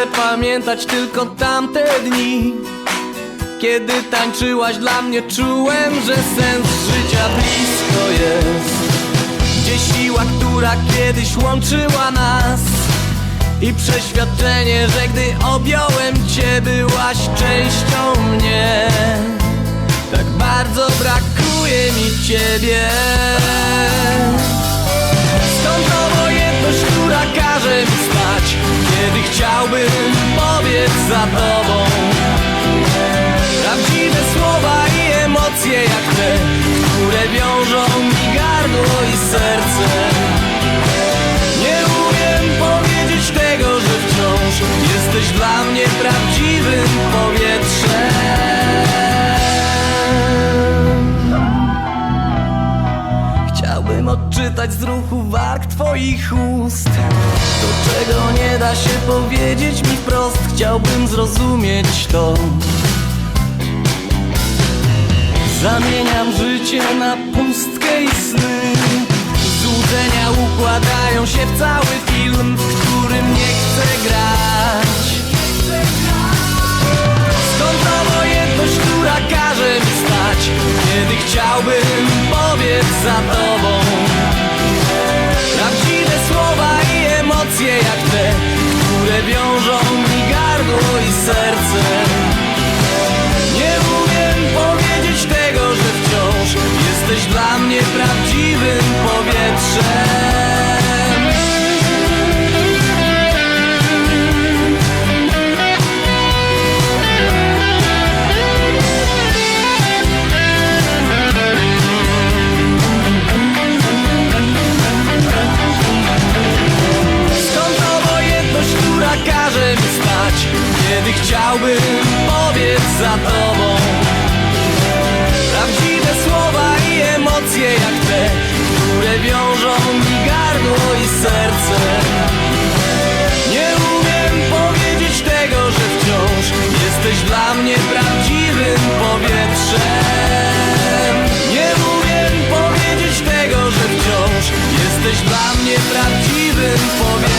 pamiętać tylko tamte dni Kiedy tańczyłaś dla mnie. Czułem, że sens życia blisko jest. Gdzie siła, która kiedyś łączyła nas. I przeświadczenie, że gdy objąłem cię byłaś częścią mnie. Tak bardzo brakuje mi ciebie powiedz za tobą. Prawdziwe słowa i emocje jak te Które wiążą mi gardło i serce. Nie umiem powiedzieć tego, że wciąż Jesteś dla mnie prawdziwym powietrzem odczytać z ruchu warg twoich ust. To czego nie da się powiedzieć mi wprost Chciałbym zrozumieć to. Zamieniam życie na pustkę i sny. Złudzenia układają się w cały film W którym nie chcę grać. Skąd obojętność, która każe mi stać? Kiedy chciałbym powiedz za tobą wiążą mi gardło Kiedy chciałbym powiedz za tobą. Prawdziwe słowa i emocje jak te Które wiążą mi gardło i serce. Nie umiem powiedzieć tego, że wciąż Jesteś dla mnie prawdziwym powietrzem. Nie umiem powiedzieć tego, że wciąż Jesteś dla mnie prawdziwym powietrzem